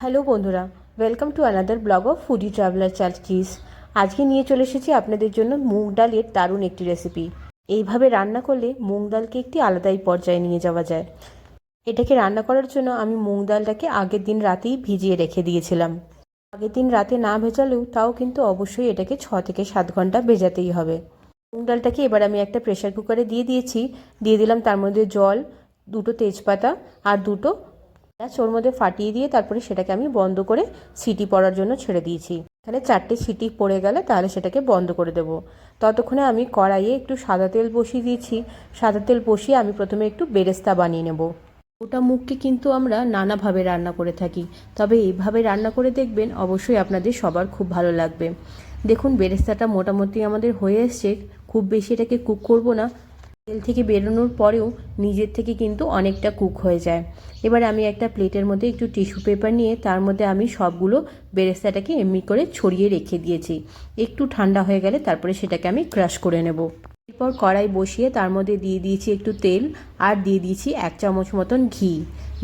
Hello বন্ধুরা welcome to another blog of foodie traveler চার্কিস আজকে নিয়ে চলে এসেছি আপনাদের জন্য মুগ ডালের দারুণ একটি রেসিপি এইভাবে রান্না করলে মুগ ডালকে একটি আলাদাই পর্যায়ে নিয়ে যাওয়া যায়। এটাকে রান্না করার জন্য আমি মুগ ডালটাকে আগের দিন রাতেই ভিজিয়ে রেখে দিয়েছিলাম। আগের দিন রাতে না ভেজালেও তাও কিন্তু অবশ্যই এটাকে ছ থেকে সাত ঘণ্টা ভেজাতেই হবে। মুগ ডালটাকে এবার আমি একটা প্রেশার কুকারে দিয়ে দিয়েছি। দিয়ে দিলাম তার মধ্যে জল, দুটো তেজপাতা আর দুটো এলাচ ওর মধ্যে ফাটিয়ে দিয়ে তারপরে সেটাকে আমি বন্ধ করে সিটি পড়ার জন্য ছেড়ে দিয়েছি। এখানে চারটে সিটি পড়ে গেলে তাহলে সেটাকে বন্ধ করে দেব। ততক্ষণে আমি কড়াইয়ে একটু সাদা তেল বসিয়ে দিয়েছি। সাদা তেল বসিয়ে আমি প্রথমে একটু বেরেস্তা বানিয়ে নেব। ওটা মুখকে কিন্তু আমরা নানাভাবে রান্না করে থাকি। তবে এইভাবে রান্না করে দেখবেন অবশ্যই আপনাদের সবার খুব ভালো লাগবে। দেখুন, বেরেস্তাটা মোটামুটি আমাদের হয়ে এসছে। খুব বেশি এটাকে কুক করব না। তেল থেকে বেরোনোর পরেও নিজের থেকে কিন্তু অনেকটা কুক হয়ে যায়। এবার আমি একটা প্লেটের মধ্যে একটু টিস্যু পেপার নিয়ে তার মধ্যে আমি সবগুলো বেরেস্তাটাকে এমনি করে ছড়িয়ে রেখে দিয়েছি। একটু ঠান্ডা হয়ে গেলে তারপরে সেটাকে আমি ক্রাশ করে নেব। এরপর কড়াই বসিয়ে তার মধ্যে দিয়ে দিয়েছি একটু তেল আর দিয়ে দিয়েছি এক চামচ মতন ঘি।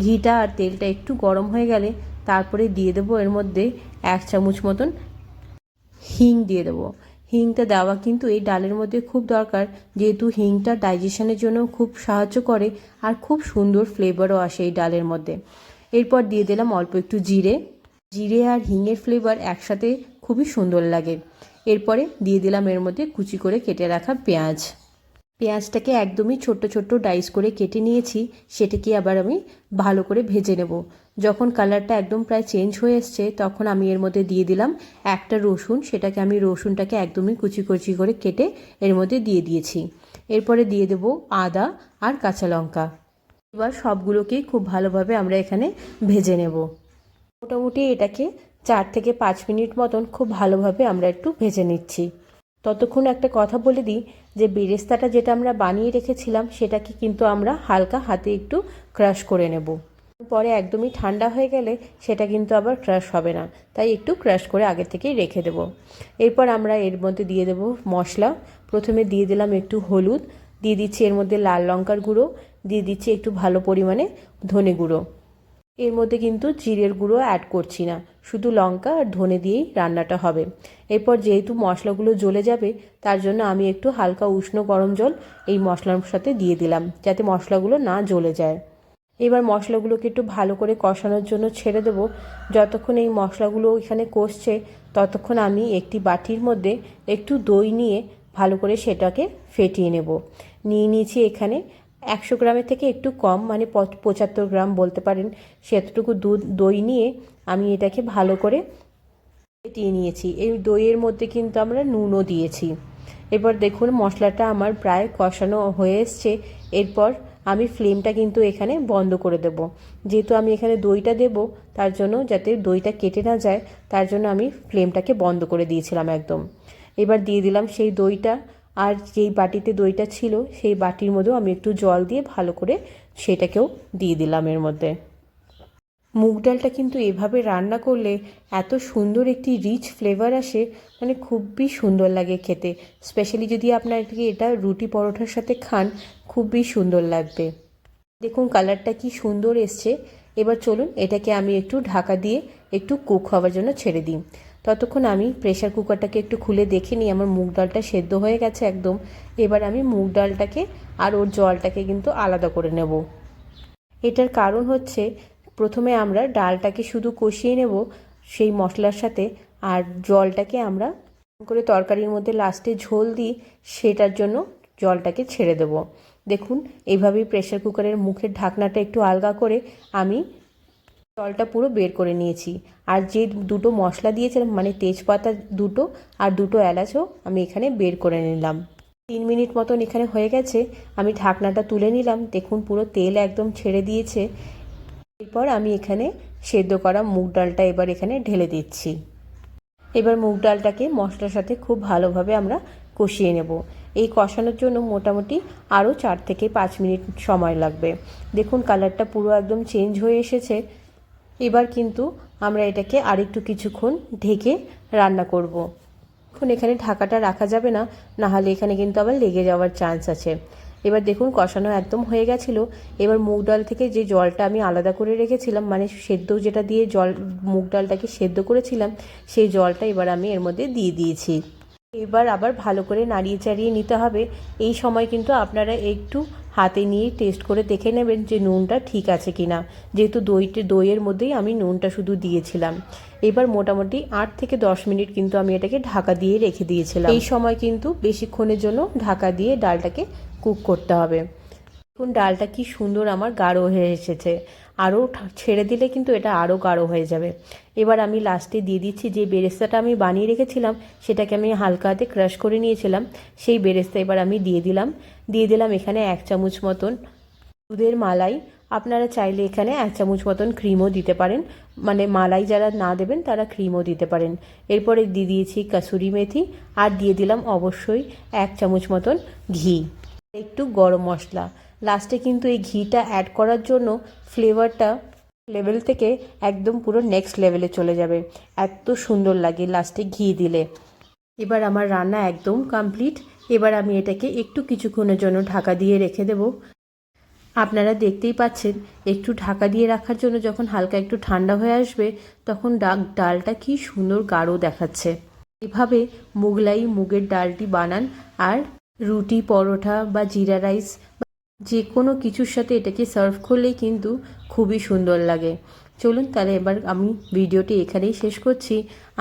ঘিটা আর তেলটা একটু গরম হয়ে গেলে তারপরে দিয়ে দেবো এর মধ্যে এক চামচ মতন হিং দিয়ে দেবো। হিংটা দেওয়া কিন্তু এই ডালের মধ্যে খুব দরকার, যেহেতু হিংটা ডাইজেশনের জন্য খুব সাহায্য করে আর খুব সুন্দর ফ্লেভারও আসে এই ডালের মধ্যে। এরপর দিয়ে দিলাম অল্প একটু জিরে। জিরে আর হিংয়ের ফ্লেভার একসাথে খুবই সুন্দর লাগে। এরপরে দিয়ে দিলাম এর মধ্যে কুচি করে কেটে রাখা পেঁয়াজ। পেঁয়াজটাকে একদমই ছোট্ট ছোট্ট ডাইস করে কেটে নিয়েছি, সেটাকে আবার আমি ভালো করে ভেজে নেব। যখন কালারটা একদম প্রায় চেঞ্জ হয়ে এসছে, তখন আমি এর মধ্যে দিয়ে দিলাম একটা রসুন। সেটাকে আমি রসুনটাকে একদমই কুচি কুচি করে কেটে এর মধ্যে দিয়ে দিয়েছি। এরপরে দিয়ে দেব আদা আর কাঁচা লঙ্কা। এবার সবগুলোকেই খুব ভালোভাবে আমরা এখানে ভেজে নেব। মোটামুটি এটাকে চার থেকে পাঁচ মিনিট মতন খুব ভালোভাবে আমরা একটু ভেজে নিচ্ছি। ততক্ষণ একটা কথা বলে দিই যে, বেরেস্তাটা যেটা আমরা বানিয়ে রেখেছিলাম, সেটাকে কিন্তু আমরা হালকা হাতে একটু ক্রাশ করে নেব। পরে একদমই ঠান্ডা হয়ে গেলে সেটা কিন্তু আবার ক্রাশ হবে না। তাই একটু ক্রাশ করে আগে থেকেই রেখে দেব। এরপর আমরা এর মধ্যে দিয়ে দেব মশলা। প্রথমে দিয়ে দিলাম একটু হলুদ, দিয়ে দিচ্ছি এর মধ্যে লাল লঙ্কার গুঁড়ো, দিয়ে দিচ্ছি একটু ভালো পরিমাণে ধনে গুঁড়ো। এর মধ্যে কিন্তু জিরের গুঁড়ো অ্যাড করছি না, শুধু লঙ্কা আর ধনে দিয়েই রান্নাটা হবে। এরপর যেহেতু মশলাগুলো জ্বলে যাবে, তার জন্য আমি একটু হালকা উষ্ণ গরম জল এই মশলার সাথে দিয়ে দিলাম, যাতে মশলাগুলো না জ্বলে যায়। এবার মশলাগুলোকে একটু ভালো করে কষানোর জন্য ছেড়ে দেব। যতক্ষণ এই মশলাগুলো এখানে কষছে, ততক্ষণ আমি একটি বাটির মধ্যে একটু দই নিয়ে ভালো করে সেটাকে ফেটিয়ে নেব। নিয়ে নিয়েছি এখানে একশো গ্রামের থেকে একটু কম মানে পঁচাত্তর গ্রাম বলতে পারেন। সেতটুকু দুধ, দই নিয়ে আমি এটাকে ভালো করে ফেটিয়ে নিয়েছি। এই দইয়ের মধ্যে কিন্তু আমরা নুনও দিয়েছি। এবার দেখুন মশলাটা আমার প্রায় কষানো হয়ে এসছে। এরপর আমি ফ্লেমটা কিন্তু এখানে বন্ধ করে দেব। যেহেতু আমি এখানে দইটা দেব, তার জন্য যাতে দইটা কেটে না যায়, তার জন্য আমি ফ্লেমটাকে বন্ধ করে দিয়েছিলাম একদম। এবার দিয়ে দিলাম সেই দইটা, আর যেই বাটিতে দইটা ছিল, সেই বাটির মধ্যেও আমি একটু জল দিয়ে ভালো করে সেটাকেও দিয়ে দিলাম এর মধ্যে। মুগ ডালটা কিন্তু এভাবে রান্না করলে এত সুন্দর একটি রিচ ফ্লেভার আসে মানে খুবই সুন্দর লাগে খেতে। স্পেশালি যদি আপনার এটা রুটি পরোটার সাথে খান, খুবই সুন্দর লাগবে। দেখুন কালারটা কি সুন্দর এসছে। এবার চলুন এটাকে আমি একটু ঢাকা দিয়ে একটু কুক হওয়ার জন্য ছেড়ে দিই। ততক্ষণ আমি প্রেশার কুকারটাকে একটু খুলে দেখে নিই, আমার মুগ ডালটা সেদ্ধ হয়ে গেছে একদম। এবার আমি মুগ ডালটাকে আর ওর জলটাকে কিন্তু আলাদা করে নেব। এটার কারণ হচ্ছে প্রথমে আমরা ডালটাকে শুধু কষিয়ে নেব সেই মশলার সাথে, আর জলটাকে আমরা করে তরকারির মধ্যে লাস্টে ঝোল দিই, সেটার জন্য জলটাকে ছেড়ে দেব। দেখুন এইভাবেই প্রেশার কুকারের মুখের ঢাকনাটা একটু আলগা করে আমি জলটা পুরো বের করে নিয়েছি। আর যে দুটো মশলা দিয়েছিলাম মানে তেজপাতা দুটো আর দুটো এলাচও আমি এখানে বের করে নিলাম। তিন মিনিট মতন এখানে হয়ে গেছে, আমি ঢাকনাটা তুলে নিলাম। দেখুন, পুরো তেল একদম ছেড়ে দিয়েছে। এরপর আমি এখানে সেদ্ধ করা মুগ ডালটা এবার এখানে ঢেলে দিচ্ছি। এবার মুগ ডালটাকে মশলার সাথে খুব ভালোভাবে আমরা কষিয়ে নেব। এই কষানোর জন্য মোটামুটি আরও চার থেকে পাঁচ মিনিট সময় লাগবে। দেখুন, কালারটা পুরো একদম চেঞ্জ হয়ে এসেছে। এবার কিন্তু আমরা এটাকে আরেকটু কিছুক্ষণ ঢেকে রান্না করব। এখন এখানে ঢাকাটা রাখা যাবে না, নাহলে এখানে কিন্তু আবার লেগে যাওয়ার চান্স আছে। এবার দেখুন কষানো একদম হয়ে গেছিল। এবার মুগ ডাল থেকে যে জলটা আমি আলাদা করে রেখেছিলাম মানে সেদ্ধ যেটা দিয়ে জল, মুগ ডালটাকে সেদ্ধ করেছিলাম, সেই জলটা এবার আমি এর মধ্যে দিয়ে দিয়েছি। এবার আবার ভালো করে নাড়িয়ে চাড়িয়ে নিতে হবে। এই সময় কিন্তু আপনারা একটু হাতে নিয়ে টেস্ট করে দেখে নেবেন যে নুনটা ঠিক আছে কি না যেহেতু দইটি দইয়ের মধ্যেই আমি নুনটা শুধু দিয়েছিলাম। এবার মোটামুটি আট থেকে দশ মিনিট কিন্তু আমি এটাকে ঢাকা দিয়ে রেখে দিয়েছিলাম। এই সময় কিন্তু বেশিক্ষণের জন্য ঢাকা দিয়ে ডালটাকে কুক করতে হবে। এখন ডালটা কি সুন্দর আমার গাঢ় হয়ে এসেছে। আরও ছেড়ে দিলে কিন্তু এটা আরও গাঢ় হয়ে যাবে। এবার আমি লাস্টে দিয়ে দিচ্ছি যে বেরেস্তাটা আমি বানিয়ে রেখেছিলাম, সেটাকে আমি হালকা হাতে ক্রাশ করে নিয়েছিলাম, সেই বেরেস্তা এবার আমি দিয়ে দিলাম। দিয়ে দিলাম এখানে এক চামচ মতন দুধের মালাই। আপনারা চাইলে এখানে এক চামচ মতন ক্রিমও দিতে পারেন। মানে মালাই যারা না দেবেন, তারা ক্রিমও দিতে পারেন। এরপরে দিয়ে দিয়েছি কাসুরি মেথি, আর দিয়ে দিলাম অবশ্যই এক চামচ মতন ঘি। একটু গরম মশলা। লাস্টে কিন্তু এই ঘিটা অ্যাড করার জন্য ফ্লেভারটা লেভেল থেকে একদম পুরো নেক্সট লেভেলে চলে যাবে। এত সুন্দর লাগে লাস্টে ঘি দিলে। এবার আমার রান্না একদম কমপ্লিট এবার আমি এটাকে একটু কিছুক্ষণের জন্য ঢাকা দিয়ে রেখে দেব। আপনারা দেখতেই পাচ্ছেন, একটু ঢাকা দিয়ে রাখার জন্য যখন হালকা একটু ঠান্ডা হয়ে আসবে, তখন ডাক, ডালটা কি সুন্দর গাঢ় দেখাচ্ছে। এভাবে মুগলাই, মুগের ডালটি বানান। আর রুটি, পরোটা বা জিরা রাইস যে কোনো কিছুর সাথে এটাকে সার্ভ করলেই কিন্তু খুবই সুন্দর লাগে। চলুন তাহলে এবার আমি ভিডিওটি এখানেই শেষ করছি।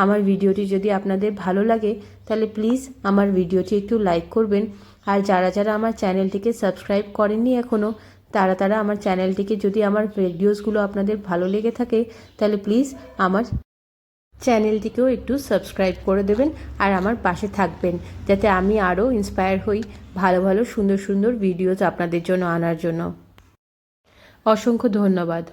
আমার ভিডিওটি যদি আপনাদের ভালো লাগে, তাহলে প্লিজ আমার ভিডিওটি একটু লাইক করবেন। আর যারা যারা আমার চ্যানেলটিকে সাবস্ক্রাইব করেননি এখনও তারা তারা আমার চ্যানেলটিকে যদি আমার ভিডিওসগুলো আপনাদের ভালো লেগে থাকে, তাহলে প্লিজ আমার চ্যানেলটিকেও একটু সাবস্ক্রাইব করে দেবেন আর আমার পাশে থাকবেন, যাতে আমি আরও ইন্সপায়ার হই ভালো ভালো সুন্দর সুন্দর ভিডিওস আপনাদের জন্য আনার জন্য। অসংখ্য ধন্যবাদ।